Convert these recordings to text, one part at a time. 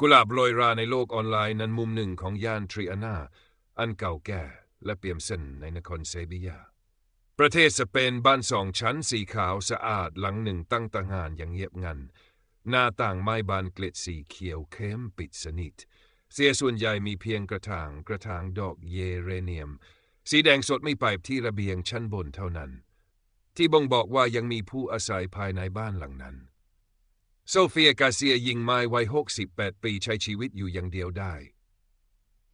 กุหลาบโรยราในโลกออนไลน์นั้นมุมหนึ่งของย่านทริอานา อันเก่าแก่และเปี่ยมเส้นในนครเซบียา ประเทศสเปนบ้านสองชั้นสีขาวสะอาดหลังหนึ่งตั้งต่างหานอย่างเงียบงัน หน้าต่างไม้บานเกล็ดสีเขียวเข้มปิดสนิท เสียส่วนใหญ่มีเพียงกระถางกระถางดอกเยเรเนียม สีแดงสดไม่ไปที่ระเบียงชั้นบนเท่านั้น ที่บ่งบอกว่ายังมีผู้อาศัยภายในบ้านหลังนั้น โซเฟียกาเซียยิงไม้วัย 68 ปีใช้ชีวิตอยู่อย่างเดียวได้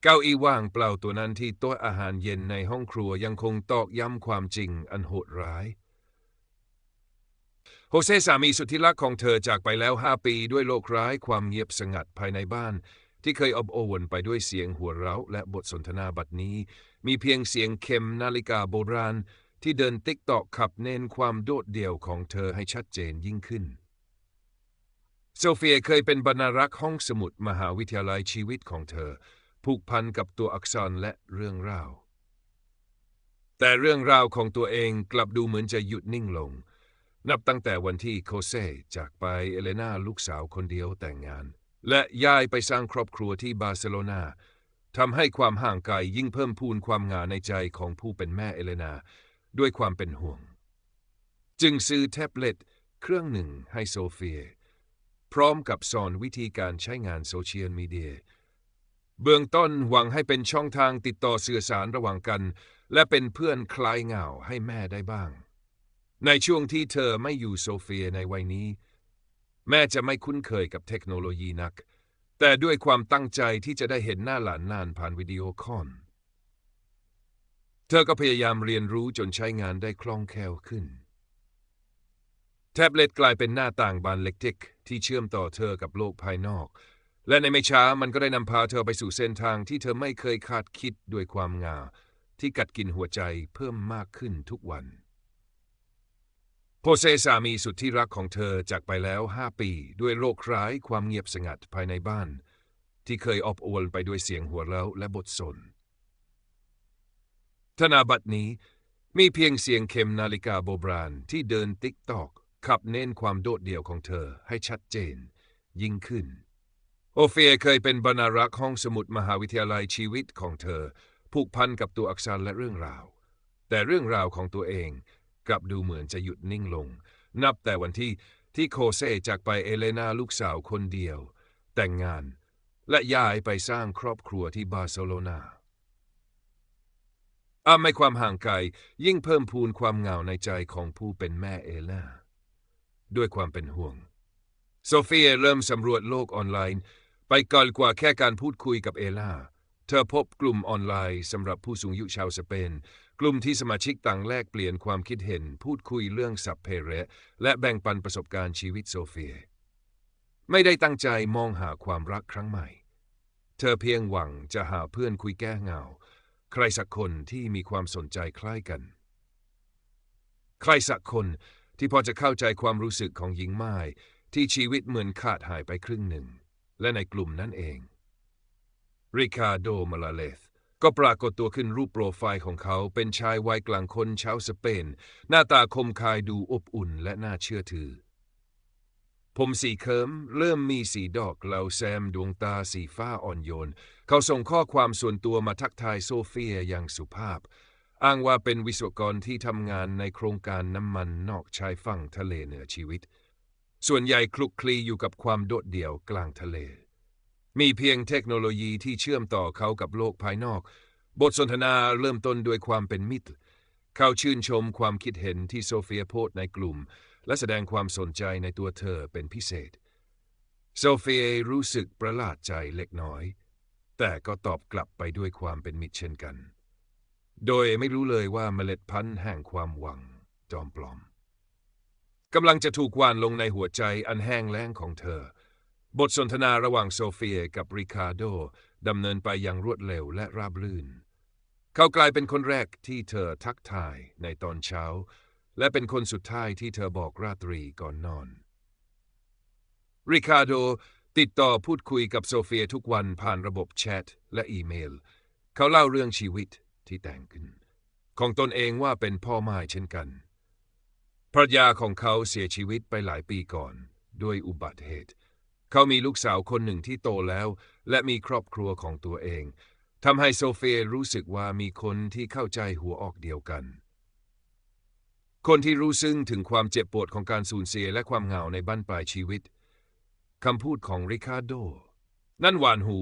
เก้าอี้ว่างเปล่าตัวนั้นที่โต๊ะอาหารเย็นในห้องครัวยังคงตอกย้ำความจริงอันโหดร้าย โฮเซสามีสุดที่รักของเธอจากไปแล้วห้าปีด้วยโรคร้ายความเงียบสงัดภายในบ้าน ที่เคยอบอวลไปด้วยเสียงหัวเราะและบทสนทนาบัดนี้ มีเพียงเสียงเข็มนาฬิกาโบราณ ที่เดินติ๊กตอกขับเน้นความโดดเดี่ยวของเธอให้ชัดเจนยิ่งขึ้น โซเฟียเคยเป็นบรรณารักษ์ห้องสมุดมหาวิทยาลัยชีวิตของเธอ ผูกพันกับตัวอักษรและเรื่องราว แต่เรื่องราวของตัวเองกลับดูเหมือนจะหยุดนิ่งลง นับตั้งแต่วันที่โคเซจากไปเอเลนาลูกสาวคนเดียวแต่งงาน และย้ายไปสร้างครอบครัวที่บาร์เซโลนาทำให้ความห่างไกลยิ่งเพิ่มพูนความหงาในใจของผู้เป็นแม่เอเลนา ด้วยความเป็นห่วง จึงซื้อแท็บเล็ตเครื่องหนึ่งให้โซเฟีย พร้อมกับสอนวิธีการใช้งานโซเชียลมีเดีย เบื้องต้นหวังให้เป็นช่องทางติดต่อสื่อสารระหว่างกัน และเป็นเพื่อนคลายเหงาให้แม่ได้บ้าง ในช่วงที่เธอไม่อยู่โซเฟียในวัยนี้ แม่จะไม่คุ้นเคยกับเทคโนโลยีนัก แต่ด้วยความตั้งใจที่จะได้เห็นหน้าหลานนานผ่านวิดีโอคอลเธอก็พยายามเรียนรู้จนใช้งานได้คล่องแคล่วขึ้น แท็บเล็ตกลายเป็นหน้าต่างบานเล็กๆที่เชื่อมต่อเธอกับโลกภายนอก และในไม่ช้ามันก็ได้นำพาเธอไปสู่เส้นทางที่เธอไม่เคยคาดคิดด้วยความงา ที่กัดกินหัวใจเพิ่มมากขึ้นทุกวันโพเซสามีสุดที่รักของเธอจากไปแล้วห้าปีด้วยโรคร้ายความเงียบสงัดภายในบ้าน ที่เคยอบอวลไปด้วยเสียงหัวเราะและบทสนธนาบัตรนี้มีเพียงเสียงเข็มนาฬิกาโบราณที่เดินติ๊กตอก ขับเน้นความโดดเดี่ยวของเธอให้ชัดเจน ยิ่งขึ้น โอเฟียเคยเป็นบรรณารักษ์ห้องสมุดมหาวิทยาลัยชีวิตของเธอ ผูกพันกับตัวอักษรและเรื่องราว แต่เรื่องราวของตัวเองกลับดูเหมือนจะหยุดนิ่งลง นับแต่วันที่ที่โคเซจากไปเอเลนาลูกสาวคนเดียว แต่งงานและย้ายไปสร้างครอบครัวที่บาร์เซโลนาอาไม่ความห่างไกลยิ่งเพิ่มพูนความเหงาในใจของผู้เป็นแม่เอเลนา ด้วยความเป็นห่วง โซเฟียเริ่มสำรวจโลกออนไลน์ ไปไกลกว่าแค่การพูดคุยกับเอล่า เธอพบกลุ่มออนไลน์สำหรับผู้สูงอายุชาวสเปน กลุ่มที่สมาชิกต่างแลกเปลี่ยนความคิดเห็น พูดคุยเรื่องสัพเพเระและแบ่งปันประสบการณ์ชีวิตโซเฟีย ไม่ได้ตั้งใจมองหาความรักครั้งใหม่ เธอเพียงหวังจะหาเพื่อนคุยแก้เหงา ใครสักคนที่มีความสนใจคล้ายกัน ใครสักคน ที่พอจะเข้าใจความรู้สึกของหญิงไม้ที่ชีวิตเหมือนขาดหายไปครึ่งหนึ่ง และในกลุ่มนั้นเอง ริคาโดมาลาเลสก็ปรากฏตัวขึ้นรูปโปรไฟล์ของเขาเป็นชายวัยกลางคนชาวสเปน หน้าตาคมคายดูอบอุ่นและน่าเชื่อถือ ผมสีเคิมเริ่มมีสีดอกเหลาแซมดวงตาสีฟ้าอ่อนโยน เขาส่งข้อความส่วนตัวมาทักทายโซเฟียอย่างสุภาพ อ้างว่าเป็นวิศวกรที่ทำงานในโครงการน้ำมันนอกชายฝั่งทะเลเหนือชีวิต ส่วนใหญ่คลุกคลีอยู่กับความโดดเดี่ยวกลางทะเล มีเพียงเทคโนโลยีที่เชื่อมต่อเขากับโลกภายนอก บทสนทนาเริ่มต้นด้วยความเป็นมิตร เขาชื่นชมความคิดเห็นที่โซเฟียโพสในกลุ่ม และแสดงความสนใจในตัวเธอเป็นพิเศษ โซเฟียรู้สึกประหลาดใจเล็กน้อย แต่ก็ตอบกลับไปด้วยความเป็นมิตรเช่นกัน โดยไม่รู้เลยว่าเมล็ดพันธุ์แห่งความหวังจอมปลอมกำลังจะถูกว่านลงในหัวใจอันแห้งแล้งของเธอ บทสนทนาระหว่างโซเฟียกับริคาโดดำเนินไปอย่างรวดเร็วและราบรื่น เขากลายเป็นคนแรกที่เธอทักทายในตอนเช้า และเป็นคนสุดท้ายที่เธอบอกราตรีก่อนนอน ริคาโดติดต่อพูดคุยกับโซเฟียทุกวันผ่านระบบแชทและอีเมล เขาเล่าเรื่องชีวิต ที่แต่งขึ้น ของตนเองว่าเป็นพ่อไม้เช่นกัน ภรรยาของเขาเสียชีวิตไปหลายปีก่อน ด้วยอุบัติเหตุ เขามีลูกสาวคนหนึ่งที่โตแล้ว และมีครอบครัวของตัวเองทำให้โซเฟียรู้สึกว่ามีคนที่เข้าใจหัวอกเดียวกัน คนที่รู้ซึ้งถึงความเจ็บปวดของการสูญเสียและความเหงาในบั้นปลายชีวิตคำพูดของริคาร์โด นั่นหวานหู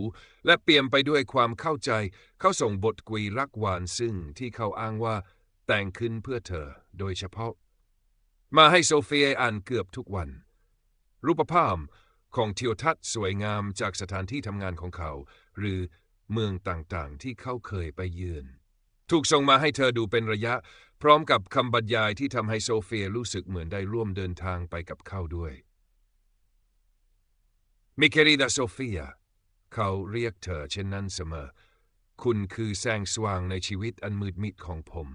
และเปี่ยมไปด้วยความเข้าใจ เขาส่งบทกวีรักหวานซึ่งที่เขาอ้างว่า แต่งขึ้นเพื่อเธอโดยเฉพาะ มาให้โซเฟียอ่านเกือบทุกวัน รูปภาพของทิวทัศน์สวยงามจากสถานที่ทำงานของเขา หรือเมืองต่างๆ ที่เขาเคยไปเยือนถูกส่งมาให้เธอดูเป็นระยะ พร้อมกับคำบรรยายที่ทำให้โซเฟียรู้สึกเหมือนได้ร่วมเดินทางไปกับเขาด้วยมิเคริดาโซ เขาเรียกเธอเช่นนั้นเสมอ คุณคือแสงสว่างในชีวิตอันมืดมิดของผม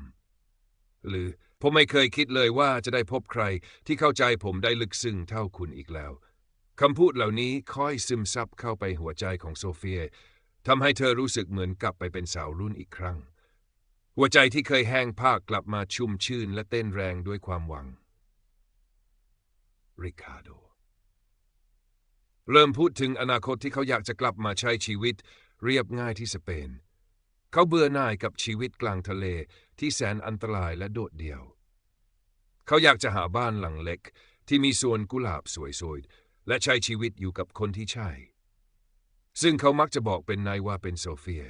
หรือผมไม่เคยคิดเลยว่าจะได้พบใครที่เข้าใจผมได้ลึกซึ้งเท่าคุณอีกแล้วคำพูดเหล่านี้ค่อยซึมซับเข้าไปหัวใจของโซเฟียทำให้เธอรู้สึกเหมือนกลับไปเป็นสาวรุ่นอีกครั้ง หัวใจที่เคยแห้งภาคกลับมาชุ่มชื่นและเต้นแรงด้วยความหวังริคาโด เริ่มพูดถึงอนาคตที่เขาอยากจะกลับมาใช้ชีวิต เรียบง่ายที่สเปน เขาเบื่อหน่ายกับชีวิตกลางทะเลที่แสนอันตรายและโดดเดี่ยว เขาอยากจะหาบ้านหลังเล็ก ที่มีสวนกุหลาบสวยๆ และใช้ชีวิตอยู่กับคนที่ใช่ ซึ่งเขามักจะบอกเป็นนายว่าเป็นโซเฟีย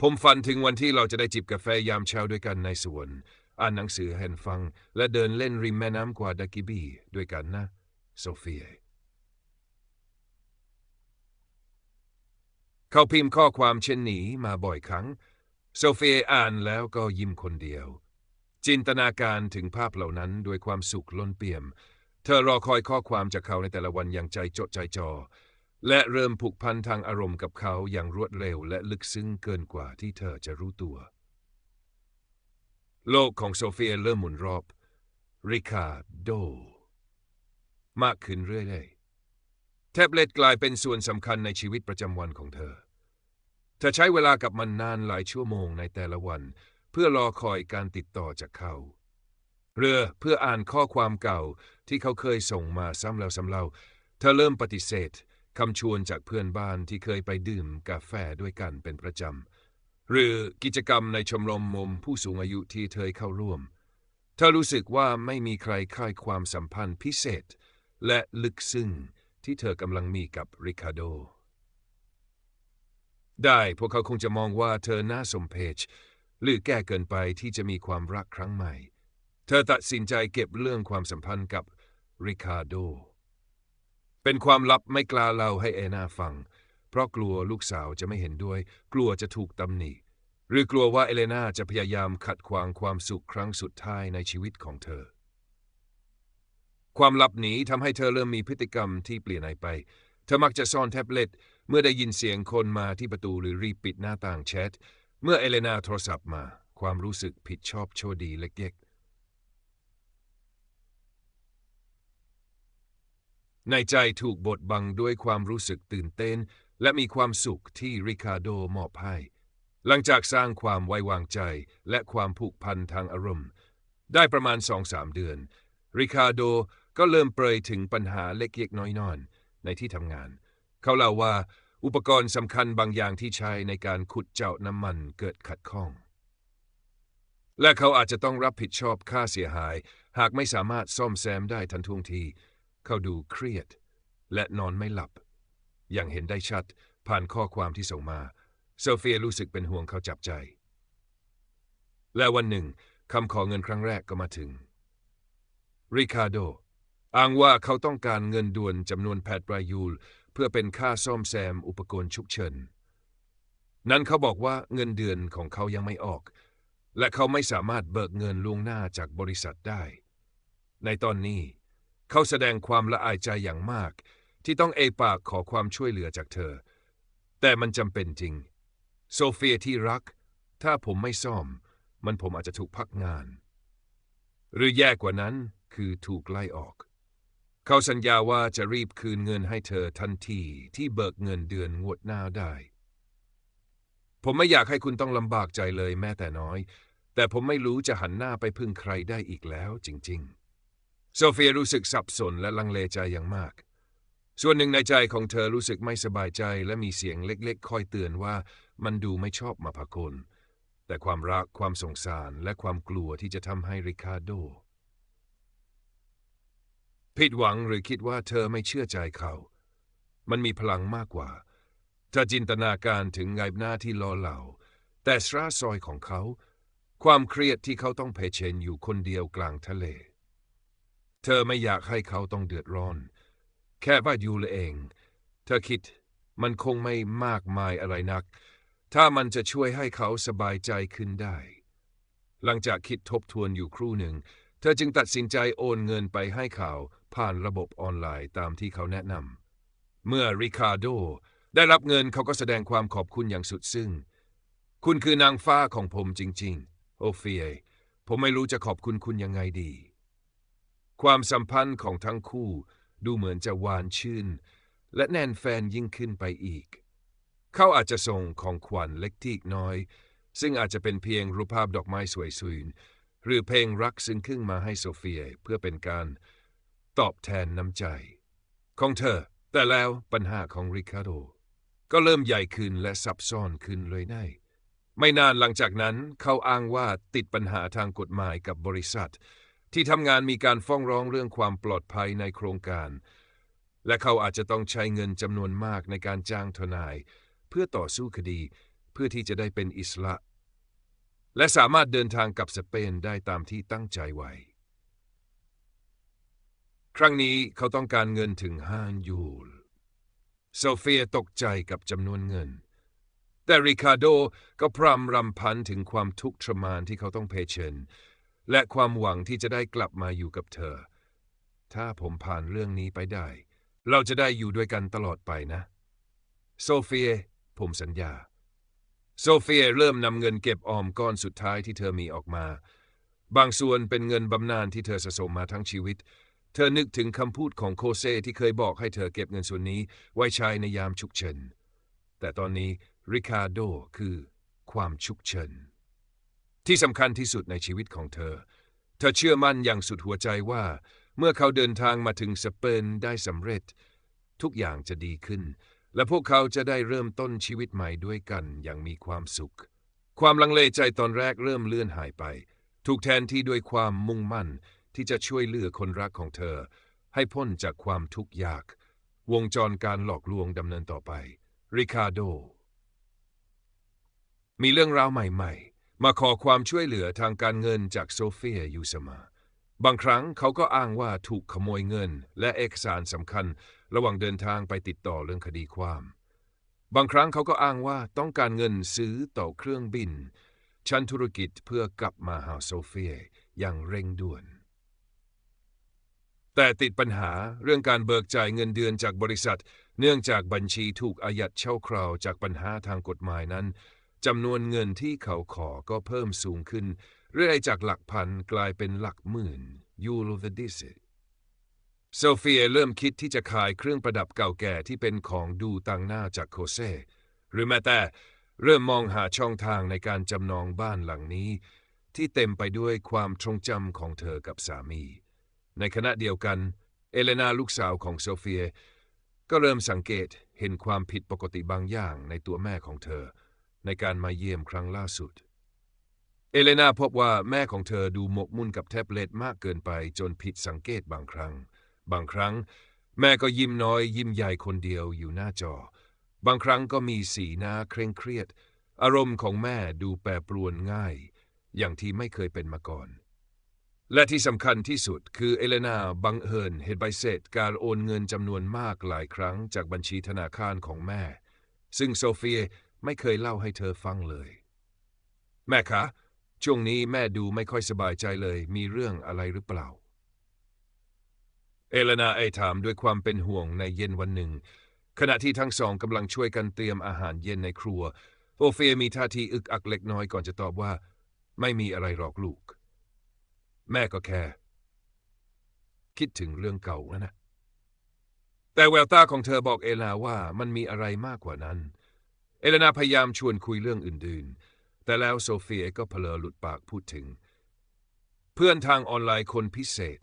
ผมฝันถึงวันที่เราจะได้จิบกาแฟยามเช้าด้วยกันในสวน อ่านหนังสือแห่นฟัง และเดินเล่นริมแม่น้ำกวาดากิบีด้วยกันนะ โซเฟีย เขาพิมพ์ข้อความเช่นนี้มาบ่อยครั้ง โซเฟียอ่านแล้วก็ยิ้มคนเดียว จินตนาการถึงภาพเหล่านั้นด้วยความสุขล้นเปี่ยม เธอรอคอยข้อความจากเขาในแต่ละวันอย่างใจจดใจจ่อและเริ่มผูกพันทางอารมณ์กับเขาอย่างรวดเร็วและลึกซึ้งเกินกว่าที่เธอจะรู้ตัว โลกของโซเฟียเริ่มหมุนรอบ ริคาโด มากขึ้นเรื่อยๆ แท็บเล็ตกลายเป็นส่วนสำคัญในชีวิตประจำวันของเธอ เธอใช้เวลากับมันนานหลายชั่วโมงในแต่ละวัน เพื่อรอคอยการติดต่อจากเขา เรือเพื่ออ่านข้อความเก่าที่เขาเคยส่งมาซ้ำแล้วซ้ำเล่า เธอเริ่มปฏิเสธคำชวนจากเพื่อนบ้านที่เคยไปดื่มกาแฟด้วยกันเป็นประจำ หรือกิจกรรมในชมรมมุมผู้สูงอายุที่เธอเข้าร่วม เธอรู้สึกว่าไม่มีใครค่ายความสัมพันธ์พิเศษ และลึกซึ้งที่เธอกำลังมีกับริคาโด ได้พวกเขาคงจะมองว่าเธอน่าสมเพชหรือแก่เกินไปที่จะมีความรักครั้งใหม่ เธอตัดสินใจเก็บเรื่องความสัมพันธ์กับริคาโด เป็นความลับไม่กล้าเล่าให้เอนาฟัง เพราะกลัวลูกสาวจะไม่เห็นด้วย กลัวจะถูกตำหนิ หรือกลัวว่าเอเลนาจะพยายามขัดขวางความสุขครั้งสุดท้ายในชีวิตของเธอ ความลับนี้ทำให้เธอเริ่มมีพฤติกรรมที่เปลี่ยนไป เธอมักจะซ่อนแท็บเล็ต เมื่อได้ยินเสียงคนมาที่ประตูหรือรีบปิดหน้าต่างแชท เมื่อเอเลนาโทรศัพท์มา ความรู้สึกผิดชอบโชดีเล็กในใจถูกบดบังด้วยความรู้สึกตื่นเต้น และมีความสุขที่ริคาโดมอบให้ หลังจากสร้างความไว้วางใจและความผูกพันทางอารมณ์ ได้ประมาณสองสามเดือน ริคาโดก็เริ่มเปรยถึงปัญหาเล็กๆน้อยๆในที่ทำงาน เขาเล่าว่าอุปกรณ์สำคัญบางอย่างที่ใช้ในการขุดเจาะน้ำมันเกิดขัดข้อง และเขาอาจจะต้องรับผิดชอบค่าเสียหาย หากไม่สามารถซ่อมแซมได้ทันท่วงที เขาดูเครียด และนอนไม่หลับ อย่างเห็นได้ชัดผ่านข้อความที่ส่งมาโซเฟียรู้สึกเป็นห่วงเขาจับใจ และวันหนึ่งคำขอเงินครั้งแรกก็มาถึง ริคาโดอ้างว่าเขาต้องการเงินด่วนจำนวนแปดรายยูล เพื่อเป็นค่าซ่อมแซมอุปกรณ์ฉุกเฉิน นั้นเขาบอกว่าเงินเดือนของเขายังไม่ออก และเขาไม่สามารถเบิกเงินล่วงหน้าจากบริษัทได้ ในตอนนี้ เขาแสดงความละอายใจอย่างมาก ที่ต้องเอปากขอความช่วยเหลือจากเธอ แต่มันจำเป็นจริง โซเฟียที่รัก ถ้าผมไม่ซ่อม มันผมอาจจะถูกพักงาน หรือแย่กว่านั้นคือถูกไล่ออก เขาสัญญาว่าจะรีบคืนเงินให้เธอทันทีที่เบิกเงินเดือนงวดหน้าได้ ผมไม่อยากให้คุณต้องลำบากใจเลยแม้แต่น้อย แต่ผมไม่รู้จะหันหน้าไปพึ่งใครได้อีกแล้วจริง ๆ โซเฟียรู้สึกสับสนและลังเลใจอย่างมาก ส่วนหนึ่งในใจของเธอรู้สึกไม่สบายใจและมีเสียงเล็กๆ คอยเตือนว่ามันดูไม่ชอบมาพากลแต่ความรักความสงสารและความกลัวที่จะทำให้ริคาโด ผิดหวังหรือคิดว่าเธอไม่เชื่อใจเขา มันมีพลังมากกว่าเธอจินตนาการถึงไงหน้าที่รอเหล่า แต่สราซอยของเขา ความเครียดที่เขาต้องเผชิญอยู่คนเดียวกลางทะเล เธอไม่อยากให้เขาต้องเดือดร้อน แค่ว่าอยู่ลเอง เธอคิดมันคงไม่มากมายอะไรนัก ถ้ามันจะช่วยให้เขาสบายใจขึ้นได้ หลังจากคิดทบทวนอยู่ครู่หนึ่ง เธอจึงตัดสินใจโอนเงินไปให้เขาผ่านระบบออนไลน์ตามที่เขาแนะนำ เมื่อริคาร์โดได้รับเงินเขาก็แสดงความขอบคุณอย่างสุดซึ้ง คุณคือนางฟ้าของผมจริง ๆ โอเฟีย ผมไม่รู้จะขอบคุณคุณยังไงดี ความสัมพันธ์ของทั้งคู่ดูเหมือนจะหวานชื่น และแน่นแฟนยิ่งขึ้นไปอีก เขาอาจจะส่งของขวัญเล็กที่น้อย ซึ่งอาจจะเป็นเพียงรูปภาพดอกไม้สวยสุย หรือเพลงรักซึ้งขึ้นมาให้โซเฟียเพื่อเป็นการตอบแทนน้ำใจ ของเธอ แต่แล้วปัญหาของริคาโด ก็เริ่มใหญ่ขึ้นและซับซ้อนขึ้นเลยได้ ไม่นานหลังจากนั้นเขาอ้างว่าติดปัญหาทางกฎหมายกับบริษัท ที่ทำงานมีการฟ้องร้องเรื่องความปลอดภัยในโครงการ และเขาอาจจะต้องใช้เงินจำนวนมากในการจ้างทนาย เพื่อต่อสู้คดีเพื่อที่จะได้เป็นอิสระ และสามารถเดินทางกลับสเปนได้ตามที่ตั้งใจไว้ ครั้งนี้เขาต้องการเงินถึงห้ายูลโซเฟียตกใจกับจำนวนเงิน แต่ริคาโดก็พรำรำพันถึงความทุกข์ทรมานที่เขาต้องเผชิญ และความหวังที่จะได้กลับมาอยู่กับเธอ ถ้าผมผ่านเรื่องนี้ไปได้ เราจะได้อยู่ด้วยกันตลอดไปนะ โซเฟีย ผมสัญญา โซเฟียเริ่มนำเงินเก็บออมก้อนสุดท้ายที่เธอมีออกมา บางส่วนเป็นเงินบำนาญที่เธอสะสมมาทั้งชีวิต เธอนึกถึงคำพูดของโคเซที่เคยบอกให้เธอเก็บเงินส่วนนี้ไว้ใช้ในยามฉุกเฉิน แต่ตอนนี้ริคาโดคือความฉุกเฉินที่สำคัญที่สุดในชีวิตของเธอ เธอเชื่อมั่นอย่างสุดหัวใจว่า เมื่อเขาเดินทางมาถึงสเปนได้สำเร็จ ทุกอย่างจะดีขึ้น และพวกเขาจะได้เริ่มต้นชีวิตใหม่ด้วยกันอย่างมีความสุข ความลังเลใจตอนแรกเริ่มเลื่อนหายไป ถูกแทนที่ด้วยความมุ่งมั่นที่จะช่วยเหลือคนรักของเธอ ให้พ้นจากความทุกข์ยาก วงจรการหลอกลวงดำเนินต่อไป ริคาโด มีเรื่องราวใหม่ ๆ มาขอความช่วยเหลือทางการเงินจากโซเฟียอยู่เสมอบางครั้งเขาก็อ้างว่าถูกขโมยเงินและเอกสารสำคัญ ระหว่างเดินทางไปติดต่อเรื่องคดีความ บางครั้งเขาก็อ้างว่าต้องการเงินซื้อต่อเครื่องบิน ชั้นธุรกิจเพื่อกลับมาหาโซเฟียอย่างเร่งด่วน แต่ติดปัญหาเรื่องการเบิกจ่ายเงินเดือนจากบริษัท เนื่องจากบัญชีถูกอายัดเช่าคราวจากปัญหาทางกฎหมายนั้นจำนวนเงินที่เขาขอก็เพิ่มสูงขึ้น เรื่อยจากหลักพันกลายเป็นหลักหมื่นยูโรเวดิส โซเฟียเริ่มคิดที่จะขายเครื่องประดับเก่าแก่ที่เป็นของดูต่างหน้าจากโคเซหรือแม้แต่เริ่มมองหาช่องทางในการจำนองบ้านหลังนี้ ที่เต็มไปด้วยความทรงจำของเธอกับสามี ในขณะเดียวกัน เอเลนาลูกสาวของโซเฟีย ก็เริ่มสังเกตเห็นความผิดปกติบางอย่างในตัวแม่ของเธอ ในการมาเยี่ยมครั้งล่าสุด เอเลนาพบว่าแม่ของเธอดูหมกมุ่นกับแท็บเล็ตมากเกินไปจนผิดสังเกตบางครั้ง บางครั้ง แม่ก็ยิ้มน้อย ยิ้มใหญ่คนเดียวอยู่หน้าจอ บางครั้งก็มีสีหน้าเคร่งเครียด อารมณ์ของแม่ดูแปรปรวนง่าย อย่างที่ไม่เคยเป็นมาก่อน และที่สำคัญที่สุดคือเอเลนาบังเอิญเห็นใบเสร็จการโอนเงินจำนวนมากหลายครั้งจากบัญชีธนาคารของแม่ ซึ่งโซเฟียไม่เคยเล่าให้เธอฟังเลย แม่คะช่วงนี้แม่ดูไม่ค่อยสบายใจเลย มีเรื่องอะไรหรือเปล่า เอเลนาไอถามด้วยความเป็นห่วงในเย็นวันหนึ่ง ขณะที่ทั้งสองกำลังช่วยกันเตรียมอาหารเย็นในครัว โอเฟียมีท่าทีอึกอักเล็กน้อยก่อนจะตอบว่า ไม่มีอะไรหรอกลูก แม่ก็แค่ คิดถึงเรื่องเก่านะนะ แต่แววตาของเธอบอกเอลนาว่ามันมีอะไรมากกว่านั้น เอเลนาพยายามชวนคุยเรื่องอื่นๆ แต่แล้วโซเฟียก็เพลอหลุดปากพูดถึง เพื่อนทางออนไลน์คนพิเศษ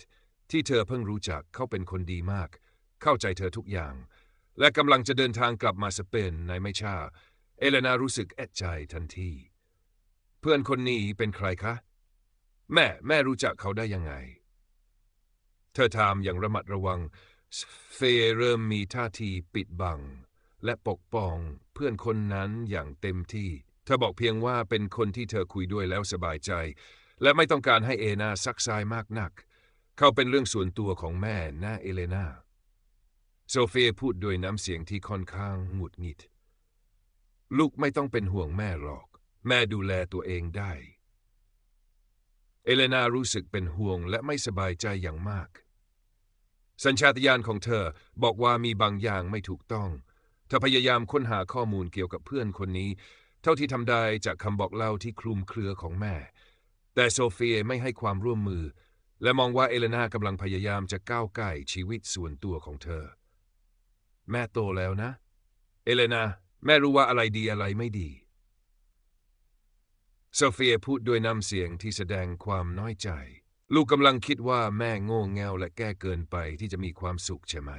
ที่เธอเพิ่งรู้จักเขาเป็นคนดีมาก เข้าใจเธอทุกอย่าง และกำลังจะเดินทางกลับมาสเปนในไม่ช้าเอเลนารู้สึกแอดใจทันที เพื่อนคนนี้เป็นใครคะ แม่แม่รู้จักเขาได้ยังไง เธอถามอย่างระมัดระวัง เฟยเริ่มมีท่าทีปิดบัง และปกป้องเพื่อนคนนั้นอย่างเต็มที่ เธอบอกเพียงว่าเป็นคนที่เธอคุยด้วยแล้วสบายใจ และไม่ต้องการให้เอนาซักซายมากนัก เขาเป็นเรื่องส่วนตัวของแม่น่าเอเลนาโซเฟียพูดด้วยน้ำเสียงที่ค่อนข้างหงุดหงิด ลูกไม่ต้องเป็นห่วงแม่หรอก แม่ดูแลตัวเองได้ เอเลนารู้สึกเป็นห่วงและไม่สบายใจอย่างมาก สัญชาตญาณของเธอบอกว่ามีบางอย่างไม่ถูกต้อง เธอพยายามค้นหาข้อมูลเกี่ยวกับเพื่อนคนนี้ เท่าที่ทำได้จากคำบอกเล่าที่คลุมเครือของแม่ แต่โซเฟียไม่ให้ความร่วมมือ และมองว่าเอเลนากำลังพยายามจะก้าวไก่ชีวิตส่วนตัวของเธอ แม่โตแล้วนะ เอเลนา แม่รู้ว่าอะไรดีอะไรไม่ดี โซเฟียพูดด้วยน้ำเสียงที่แสดงความน้อยใจ ลูกกำลังคิดว่าแม่โง่เง่าและแก้เกินไปที่จะมีความสุขใช่ไหม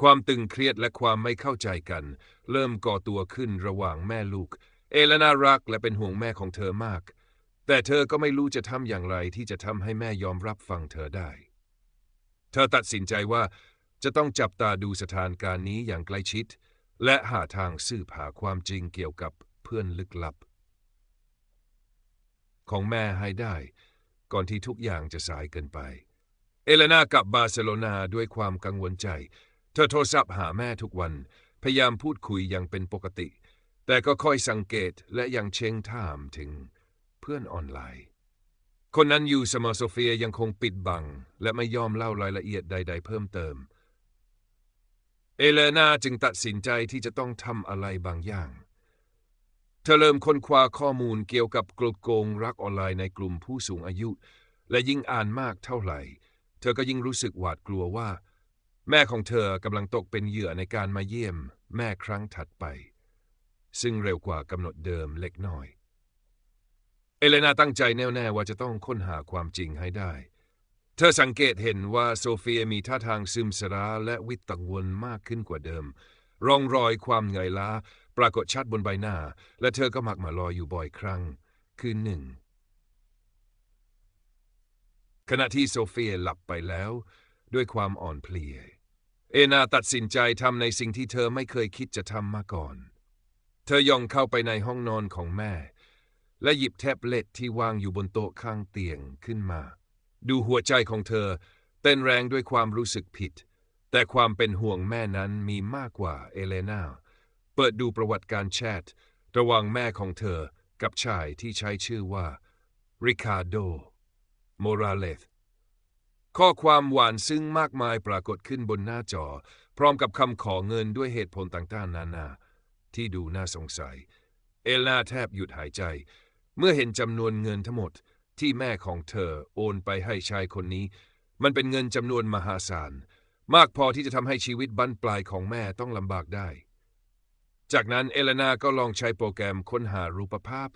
ความตึงเครียดและความไม่เข้าใจกัน เริ่มก่อตัวขึ้นระหว่างแม่ลูก เอเลนารักและเป็นห่วงแม่ของเธอมาก แต่เธอก็ไม่รู้จะทำอย่างไรที่จะทำให้แม่ยอมรับฟังเธอได้ เธอตัดสินใจว่าจะต้องจับตาดูสถานการณ์นี้อย่างใกล้ชิด และหาทางสืบหาความจริงเกี่ยวกับเพื่อนลึกลับ ของแม่ให้ได้ ก่อนที่ทุกอย่างจะสายเกินไป เอเลนากลับบาร์เซโลนาด้วยความกังวลใจ เธอโทรศัพท์หาแม่ทุกวัน พยายามพูดคุยอย่างเป็นปกติ แต่ก็ค่อยสังเกตและยังเชงถามถึง พื่อนออนไลน์ คนนั้นอยู่สมอโซเฟียยังคงปิดบัง และไม่ยอมเล่ารายละเอียดใด ๆ เพิ่มเติม เอเลนาจึงตัดสินใจที่จะต้องทำอะไรบางอย่าง เธอเริ่มค้นคว้าข้อมูลเกี่ยวกับกลโกงรักออนไลน์ในกลุ่มผู้สูงอายุ และยิ่งอ่านมากเท่าไหร่ เธอก็ยิ่งรู้สึกหวาดกลัวว่า แม่ของเธอกำลังตกเป็นเหยื่อในการมาเยี่ยม แม่ครั้งถัดไป ซึ่งเร็วกว่ากำหนดเดิมเล็กน้อย เอเลนาตั้งใจแน่วแน่ว่าจะต้องค้นหาความจริงให้ได้ เธอสังเกตเห็นว่าโซเฟียมีท่าทางซึมสราและวิตกวลมากขึ้นกว่าเดิม ร่องรอยความเหนื่อยล้า ปรากฏชัดบนใบหน้า และเธอก็มักมาลอยอยู่บ่อยครั้ง คือหนึ่ง ขณะที่โซเฟียหลับไปแล้ว ด้วยความอ่อนเพลีย เอนาตัดสินใจทำในสิ่งที่เธอไม่เคยคิดจะทำมาก่อน เธอย่องเข้าไปในห้องนอนของแม่ และหยิบแท็บเล็ตที่วางอยู่บนโต๊ะข้างเตียงขึ้นมา ดูหัวใจของเธอ เต้นแรงด้วยความรู้สึกผิด แต่ความเป็นห่วงแม่นั้นมีมากกว่าเอเลนาเปิดดูประวัติการแชท ระหว่างแม่ของเธอกับชายที่ใช้ชื่อว่าริคาโดโมราเลสข้อความหวานซึ้งมากมายปรากฏขึ้นบนหน้าจอ พร้อมกับคำขอเงินด้วยเหตุผลต่างๆ นานา ที่ดูน่าสงสัย เอลนาแทบหยุดหายใจ เมื่อเห็นจำนวนเงินทั้งหมดที่แม่ของเธอโอนไปให้ชายคนนี้ มันเป็นเงินจำนวนมหาศาล มากพอที่จะทำให้ชีวิตบั้นปลายของแม่ต้องลำบากได้ จากนั้นเอเลนาก็ลองใช้โปรแกรมค้นหารูปภาพ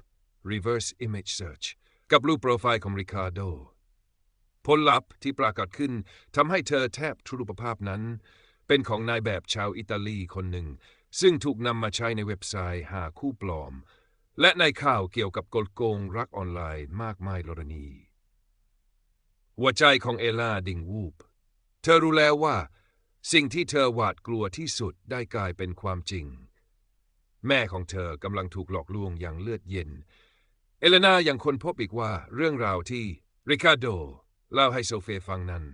reverse image search กับรูปโปรไฟล์ของริคาร์โด ผลลัพธ์ที่ปรากฏขึ้นทำให้เธอแทบทุรูปภาพนั้น เป็นของนายแบบชาวอิตาลีคนหนึ่ง ซึ่งถูกนำมาใช้ในเว็บไซต์หาคู่ปลอม และในข่าวเกี่ยวกับกลโกงรักออนไลน์มากมายกรณี หัวใจของเอล่าดิ่งวูบ เธอรู้แล้วว่า สิ่งที่เธอหวาดกลัวที่สุดได้กลายเป็นความจริง แม่ของเธอกำลังถูกหลอกลวงอย่างเลือดเย็น เอเลนายังค้นพบอีกว่าเรื่องราวที่ริคาโดเล่าให้โซเฟฟังนั้น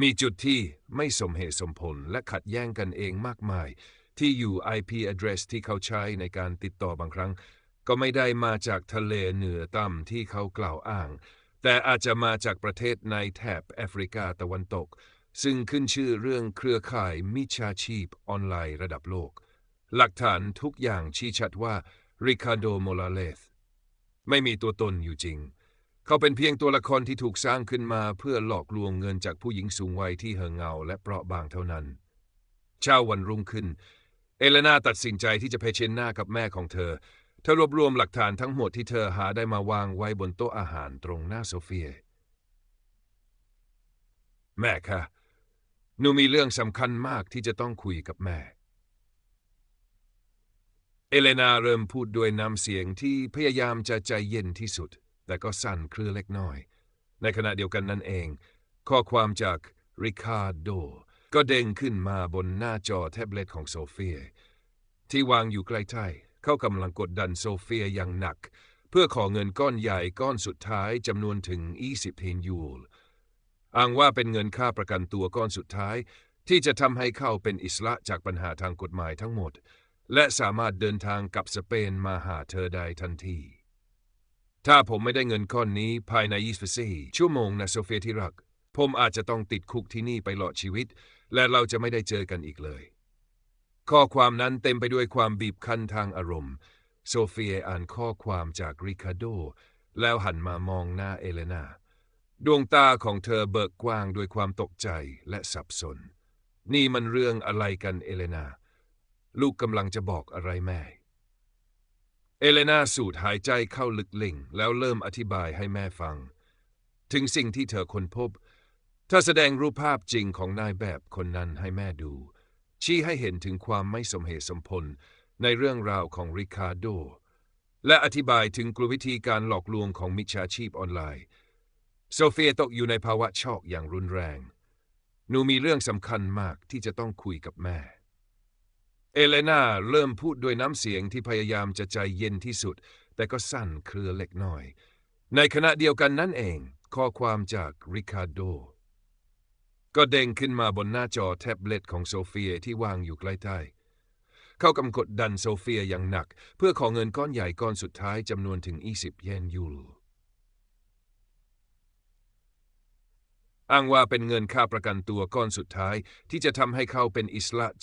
มีจุดที่ไม่สมเหตุสมผลและขัดแย้งกันเองมากมาย ที่อยู่ IP address ที่เขาใช้ในการติดต่อบางครั้ง ก็ไม่ได้มาจากทะเลเหนือต่ำที่เขากล่าวอ้าง แต่อาจจะมาจากประเทศในแถบแอฟริกาตะวันตก ซึ่งขึ้นชื่อเรื่องเครือข่ายมิจฉาชีพออนไลน์ระดับโลก หลักฐานทุกอย่างชี้ชัดว่าริคาโดโมลาเลสไม่มีตัวตนอยู่จริง เขาเป็นเพียงตัวละครที่ถูกสร้างขึ้นมาเพื่อหลอกลวงเงินจากผู้หญิงสูงวัยที่เห่อเงาและเปราะบางเท่านั้น เช้าวันรุ่งขึ้น เอเลนาตัดสินใจที่จะเผชิญหน้ากับแม่ของเธอ เธอรวบรวมหลักฐานทั้งหมดที่เธอหาได้มาวางไว้บนโต๊ะอาหารตรงหน้าโซเฟีย แม่คะหนูมีเรื่องสำคัญมากที่จะต้องคุยกับแม่ เอเลนาเริ่มพูดด้วยน้ำเสียงที่พยายามจะใจเย็นที่สุด แต่ก็สั่นเครือเล็กน้อย ในขณะเดียวกันนั่นเอง ข้อความจากริคาร์โดก็เด้งขึ้นมาบนหน้าจอแท็บเล็ตของโซเฟีย ที่วางอยู่ใกล้ๆ เขากำลังกดดันโซเฟียอย่างหนัก เพื่อขอเงินก้อนใหญ่ก้อนสุดท้ายจำนวนถึง 20เพนยูลอ้างว่าเป็นเงินค่าประกันตัวก้อนสุดท้าย ที่จะทำให้เขาเป็นอิสระจากปัญหาทางกฎหมายทั้งหมด และสามารถเดินทางกับสเปนมาหาเธอได้ทันที ถ้าผมไม่ได้เงินก้อนนี้ภายใน 24 ชั่วโมงนะโซเฟียที่รัก ผมอาจจะต้องติดคุกที่นี่ไปหลอดชีวิต และเราจะไม่ได้เจอกันอีกเลย ข้อความนั้นเต็มไปด้วยความบีบคั้นทางอารมณ์ โซเฟียอ่านข้อความจากริคาโด แล้วหันมามองหน้าเอเลนาดวงตาของเธอเบิกกว้างด้วยความตกใจและสับสน นี่มันเรื่องอะไรกันเอเลนาลูกกำลังจะบอกอะไรแม่ เอเลนาสูดหายใจเข้าลึกลิ่ง แล้วเริ่มอธิบายให้แม่ฟัง ถึงสิ่งที่เธอค้นพบเธอแสดงรูปภาพจริงของนายแบบคนนั้นให้แม่ดู ชี้ให้เห็นถึงความไม่สมเหตุสมผลในเรื่องราวของริคาร์โด และอธิบายถึงกลวิธีการหลอกลวงของมิจฉาชีพออนไลน์ โซเฟียตกอยู่ในภาวะช็อกอย่างรุนแรง หนูมีเรื่องสำคัญมากที่จะต้องคุยกับแม่ เอเลนาเริ่มพูดด้วยน้ำเสียงที่พยายามจะใจเย็นที่สุด แต่ก็สั่นเครือเล็กน้อย ในขณะเดียวกันนั่นเอง ข้อความจากริคาร์โด ก็เด้งขึ้นมาบนหน้าจอแท็บเล็ตของโซเฟียที่วางอยู่ใกล้ใต้เขากำกดดันโซเฟียอย่างหนัก เพื่อขอเงินก้อนใหญ่ก้อนสุดท้ายจำนวนถึง 20 เยนยูโรอ้างว่าเป็นเงินค่าประกันตัวก้อนสุดท้ายที่จะทำให้เขาเป็นอิสระ